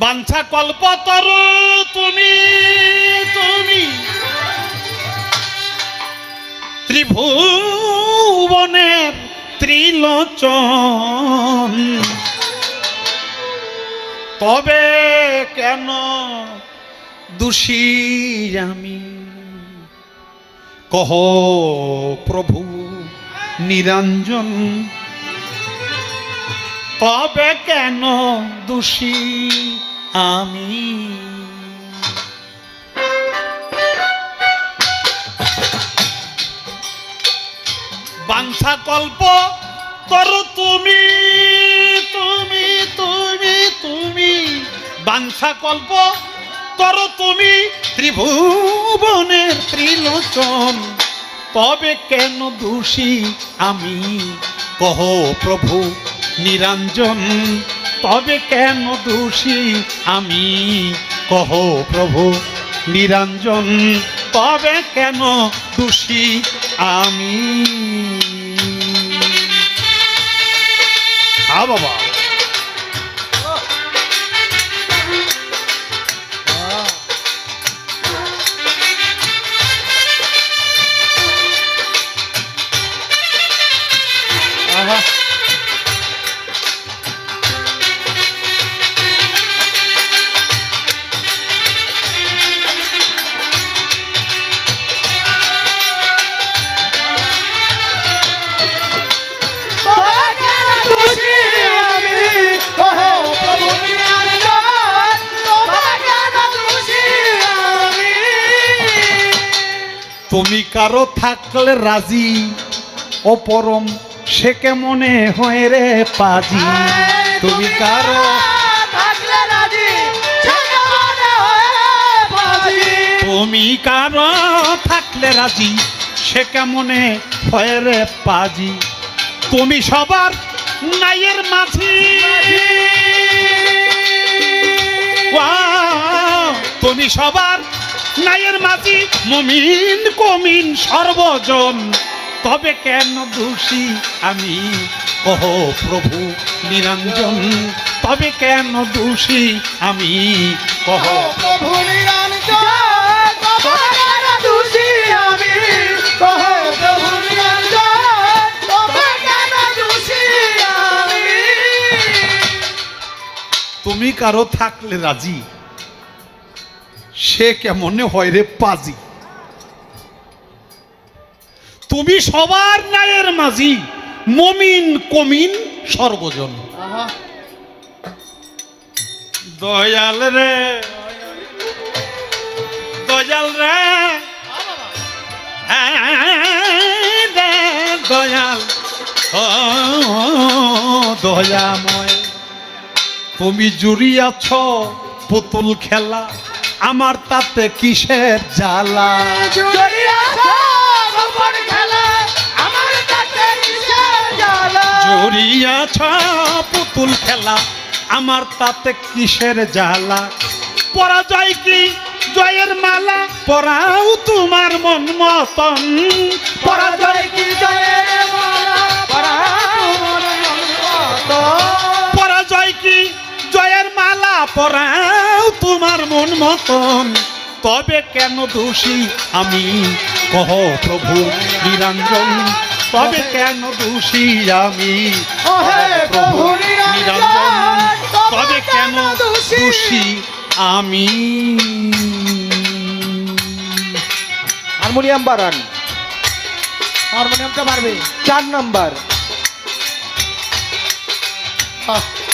বাঞ্ছা কল্পতর তুমি তুমি। ত্রিভুবনের ত্রিলোচন। তবে কেন দোষী আমি? কহ প্রভু নিরঞ্জন, তবে কেন দোষী আমি। বাঞ্ছা কল্প করো তুমি তুমি তুমি তুমি। বাঞ্ছা কল্প করো তুমি ত্রিভুবনের ত্রিলোচন। তবে কেন দোষী আমি? কহ প্রভু নিরঞ্জন। তবে কেন দোষী আমি? কহ প্রভু নিরঞ্জন তবে কেন দোষী আমি? হা বাবা। তুমি কারও থাকলে রাজি? অপরম সে কেমনে হয়ে রে পাজি? তুমি কারও তুমি কারও থাকলে রাজি সে কেমনে হয় রে পাজি? তুমি সবার নাইয়ের মাঝি। তুমি সবার নাইয়ের মাঝি, মমিন কমিন সর্বজন। তবে কেন দোষী আমি? ওহ প্রভু, নিরঞ্জন। তবে কেন দোষী আমি? কহ প্রভু, নিরঞ্জন। দোষী আমি? কহে প্রভু তুমি কারও থাকলে রাজি? সে কেমনে হয় রে পাজি? তুমি সবার নায়ের মাঝি মমিন কমিন সর্বজন। দয়াল রে। দয়াল রে। হ্যাঁ দয়াল। দয়াময়। তুমি জুড়িয়াছ পুতুল খেলা। আমার তাতে কিসের জ্বালা? জুড়িয়াছ পুতুল খেলা আমার তাতে কিসের জ্বালা? পরাজয় কি? জয়ের মালা? পরাও তোমার মন মতন। পরাজয় কি? জয়ের মালা? পরাজয় কি? জয়ের মালা পরাও তোমার মন মতন। তবে কেন দোষী আমি? কহ প্রভু নিরঞ্জন তবে কেন দোষী আমি? প্রভু নিরঞ্জন তবে কেন দোষী? আমি? হারমোনিয়াম বাড়ান। হারমোনিয়ামটা পারবে চার নাম্বার। তবে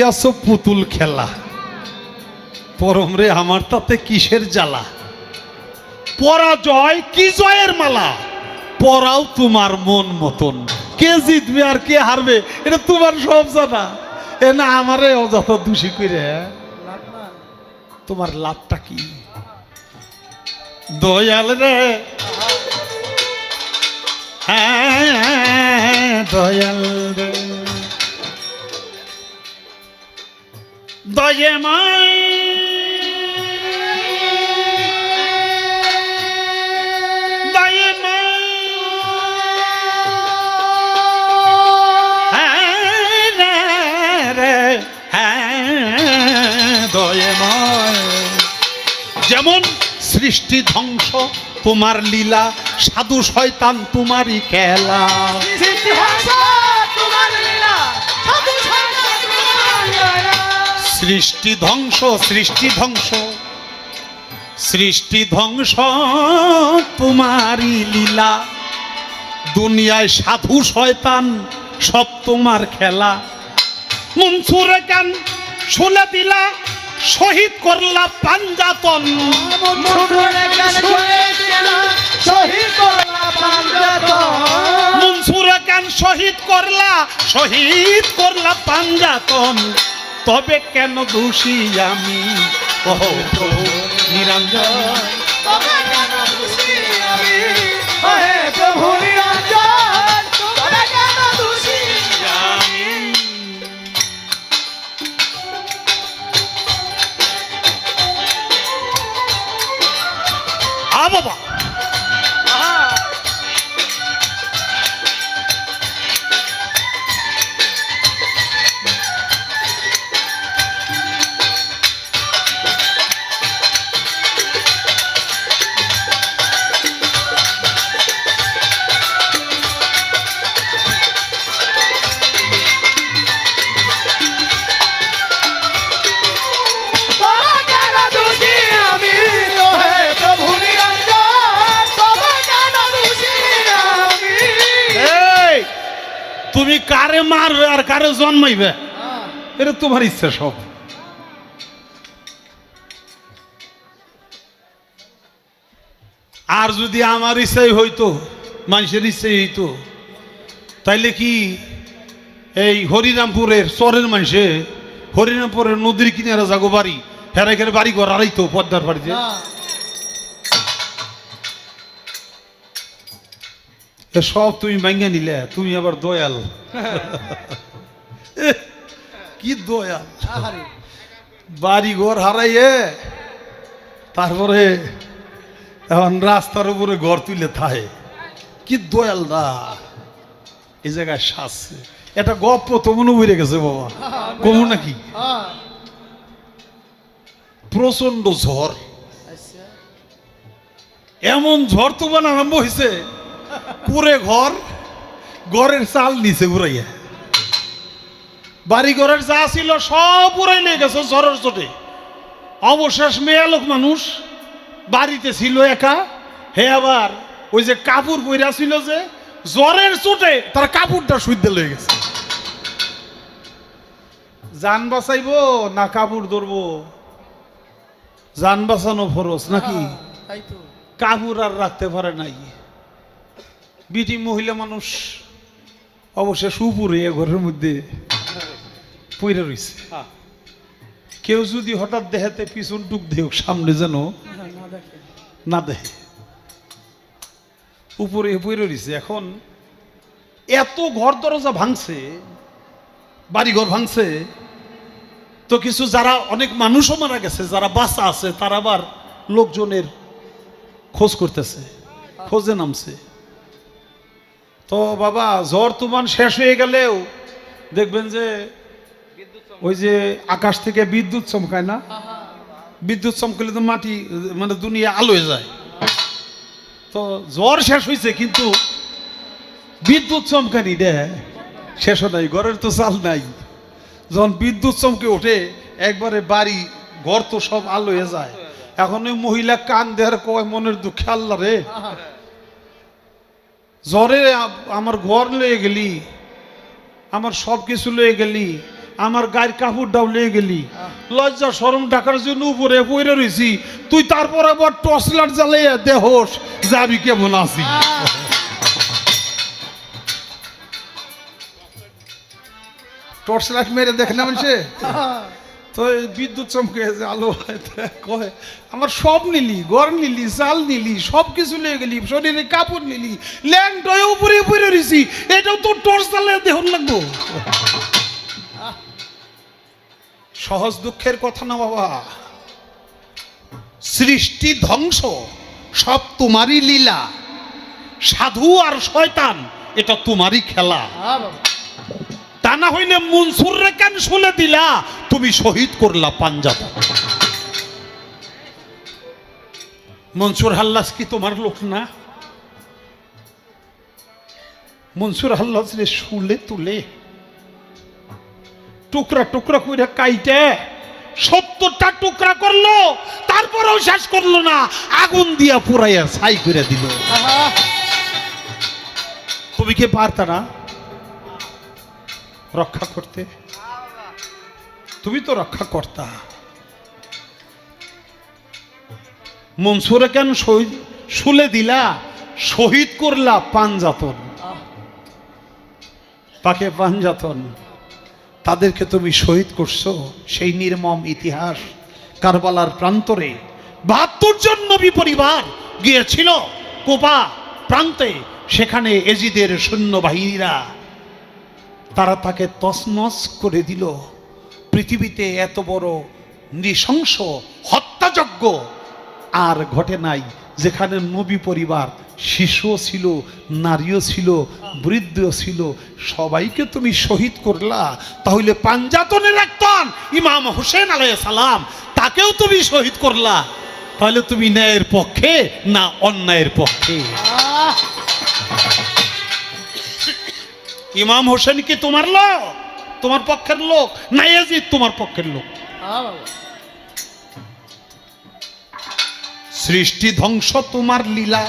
জুড়িয়াছ পুতুল খেলা। পরম রে আমার তাতে কিসের জ্বালা? পরাজয় কি জয়ের মালা? পরাও তোমার মন মতন। কে জিতবে আর কে হারবে এটা তোমার সব জানা। এ না আমারে অযথা দোষী করে তোমার লাভটা কি? দয়াল রে। হ্যাঁ, দয়াল রে। দয়ে মাই হ্যাঁ রে হ্যাঁ যেমন সৃষ্টি ধ্বংস, তোমার লীলা, সাধু শয়তান, তোমারই খেলা। তোমার লীলা। সৃষ্টি ধ্বংস সৃষ্টি ধ্বংস। সৃষ্টি ধ্বংস তোমারই লীলা। দুনিয়ায় সাধু শয়তান সব তোমার খেলা। মনসুরে কান শুলে দিলা শহীদ করলা পাঞ্জাতন। মধুরে শুনে দিলা, শহীদ করলা পাঞ্জাতন। মনসুরে কান শহীদ করলা শহীদ করলা পাঞ্জাতন। তবে কেন দোষী আমি? নিরঞ্জন, কারে জন্মাইবে? এটা তোমার ইচ্ছা সব। আর যদি আমার ইচ্ছাই হইতো মানুষের ইচ্ছাই হইতো তাইলে কি এই হরিরামপুরের চরের মানুষে হরিরামপুরের নদীর কিনারে যাগো বাড়ি হেরা এখানে বাড়ি ঘর আড়াইতো পদ্মার বাড়িতে সব তুমি ভাঙ্গে নিলে তুমি আবার দয়াল। কি আহারে। বাড়ি ঘর হারাইয়ে তারপরে এখন রাস্তার উপরে ঘর তুলে থাকে কি দয়াল দা এই জায়গায় শাসছে এটা গপ্প তো মনে উড়ে গেছে বাবা কমু নাকি। প্রচণ্ড ঝড়। এমন ঝড় তুফান আরম্ভ হয়েছে পুরে ঘর, ঘরের চাল নিচে উড়াইয়া বাড়ি ঘরের যা ছিল সব উড়াই নিয়ে গেছে ঝড়ের চোটে। অবশেষ মেয়ে লোক মানুষ বাড়িতে ছিল একা। হে আবার ওই যে কাপড় বইরা ছিল যে জ্বরের চোটে তার কাপড়টা সুইতে লয়ে গেছে। যান বাঁচাইবো না কাপড় ধরবো? যান বাঁচানো ফরস নাকি? তো। কাপড় আর রাখতে পারে নাই। বিটি মহিলা মানুষ অবশ্যই সুপুরে ঘরের মধ্যে পইরে রয়েছে কেউ যদি হঠাৎ দেখাতে পিছন টুক দেহ সামনে যেন না দেখে। উপরে পইরে রয়েছে এখন এত ঘর দরজা ভাঙছে বাড়ি ঘর ভাঙছে তো কিছু যারা অনেক মানুষও মারা গেছে যারা বাঁচা আছে তারা আবার লোকজনের খোঁজ করতেছে খোঁজে নামছে। তো বাবা জ্বর তুমান শেষ হয়ে গেলেও দেখবেন যে ওই যে আকাশ থেকে বিদ্যুৎ চমকায় না? বিদ্যুৎ চমকালে তো মাটি মানে দুনিয়া আলো হয়ে যায়। তো জ্বর শেষ হয়েছে কিন্তু বিদ্যুৎ চমকানি দে শেষ নাই ঘরের তো চাল নাই। যখন বিদ্যুৎ চমকে ওঠে একবারে বাড়ি ঘর তো সব আলো হয়ে যায়। এখন ওই মহিলা কান দেয়ার কয় মনের দুঃখে আল্লাহ রে। জ্বরে আমার ঘর লয়ে গেলি আমার সব কিছু লয়ে গেলি। আমার গায়ের কাপড়টাও লয়ে গেলি। লজ্জা সরম ডাকার জন্য উপরে পড়ে রয়েছি তুই তারপর আবার টর্চ লাইট জ্বালাইয়া দেহস যাবি কেমন আছি। টর্চ লাইট মেরে না মানুষে? তো বিদ্যুৎ চমকে যে আলো কয়, আমার সব নিলি গড় নিলি চাল নিলি, সব কিছু নিয়ে গেলি, শরীরে কাপড় নিলি, ল্যাংটয় উপরে উপরে রয়েছি এটাও তো টর্চ চালিয়ে দেহন লাগবো। সহজ দুঃখের কথা না বাবা। সৃষ্টি ধ্বংস সব তোমারই লীলা। সাধু আর শয়তান এটা তোমারই খেলা। হ্যাঁ তা না হইলে মনসুর রে কেন শুলে দিলা? তুমি শহীদ করলা পাঞ্জাব। মনসুর হাল্লাস কি তোমার লোক না? মনসুর হাল্লাস রে শুলে তুলে। টুকরা টুকরা কইরা কাইটে। সত্তরটা টুকরা করল তারপরেও শেষ করল না। আগুন দিয়া পুরাইয়া ছাই করে দিল। আহা, তুমি কি পারতা না? রক্ষা করতে। তুমি তো রক্ষা কর্তা। মনসুরে কেন শহীদ শুলে দিলা? শহীদ করলা পাঞ্জাতন পাকে পাঞ্জাতন তাদেরকে তুমি শহীদ করছ, সেই নির্মম ইতিহাস কারবালার প্রান্তরে বাহাত্তর জন নবী পরিবার গিয়েছিল কোপা প্রান্তে। সেখানে এজিদের সৈন্যবাহিনীরা, তারা তাকে তছনছ করে দিল। পৃথিবীতে এত বড় নৃশংস, হত্যাযজ্ঞ আর ঘটে নাই যেখানে নবী পরিবার শিশুও ছিল, নারীও ছিল, বৃদ্ধও ছিল, সবাইকে তুমি শহীদ করলা। তাহলে পাঞ্জাতনের একজন ইমাম হোসেন আলাই সালাম, তাকেও তুমি শহীদ করলা। তাহলে তুমি ন্যায়ের পক্ষে না অন্যায়ের পক্ষে? ইমাম হোসেন কি তোমার লোক? তোমার পক্ষের লোক? না তোমার পক্ষের লোক। সৃষ্টি ধ্বংস তোমার লীলা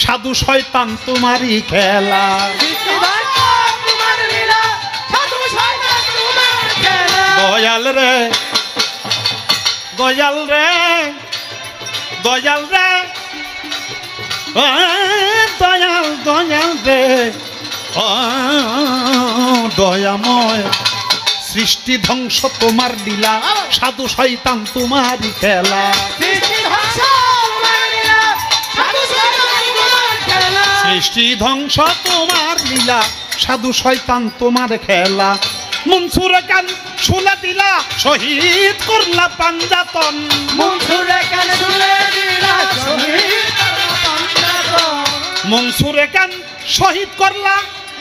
সাধু শয়তান তোমারই খেলা। দয়াল রে দয়াল রে দয়াল রে দয়াল দয়াল রে দয়াময় সৃষ্টি ধ্বংস তোমার লীলা সাধু শয়তান তোমারই খেলা। সৃষ্টি ধ্বংস তোমার লীলা সাধু শয়তান তোমার খেলা। মনসুর কান শুলে দিলা শহীদ করলা পাঞ্জাতন। মনসুরে কান শুলে দিলা, শহীদ মনসুরে কান শহীদ করলা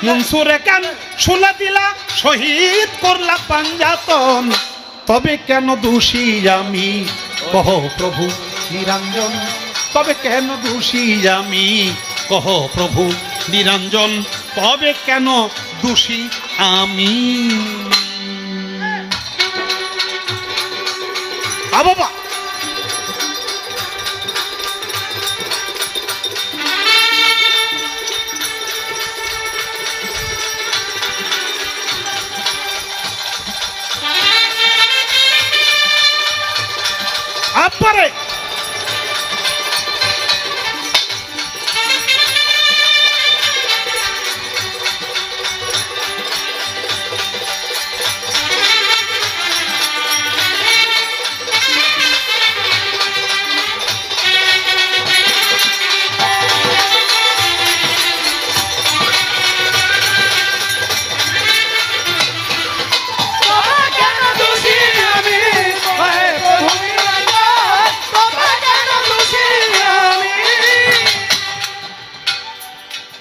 মনসুরে কান শুলে দিলা, শহীদ করলা পাঞ্জাতন। তবে কেন দোষী আমি? কহ প্রভু নিরঞ্জন, তবে কেন দোষী আমি? কহ প্রভু নিরঞ্জন, তবে কেন দোষী আমি? বাবা! পারে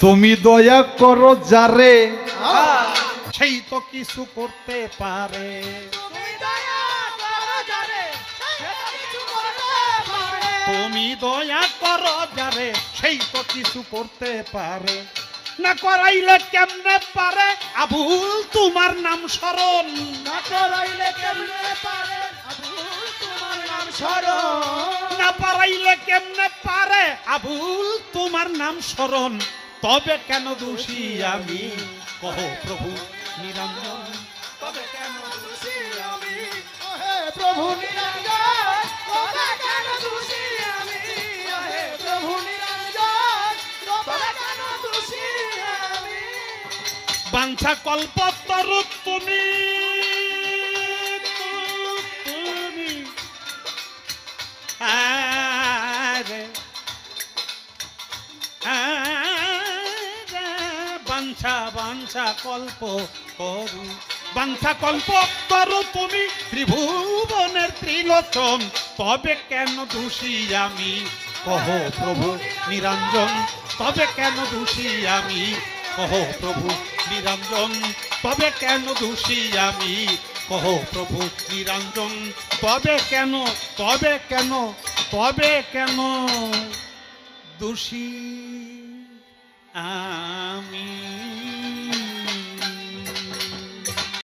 তুমি দয়া করো যারে। সেই তো কিছু করতে পারে। তুমি দয়া করো যারে, সেই তো কিছু করতে পারে। না করাইলে কেমনে পারে? আবুল তোমার নাম স্মরণ। না করাইলে কেমনে পারে? আবুল তোমার নাম স্মরণ। না পারাইলে কেমনে পারে? আবুল তোমার নাম স্মরণ। তবে কেন দোষী আমি? কহ প্রভু নিরঞ্জন। তবে কেন দোষী আমি, ওহে প্রভু নিরঞ্জন, তবে কেন দোষী আমি? ওহে প্রভু নিরঞ্জন, তবে কেন দোষী আমি? বাঞ্ছা কল্পত করো তুমি। তুমি। আরে কল্প করু। বাঞ্ছা কল্প করো তুমি ত্রিভুবনের ত্রিলোচন। তবে কেন দোষী আমি? কহ প্রভু নিরঞ্জন, তবে কেন দোষী আমি? কহ প্রভু নিরঞ্জন, তবে কেন দোষী আমি? কহ প্রভু নিরঞ্জন, তবে কেন তবে কেন তবে কেন দোষী আমি?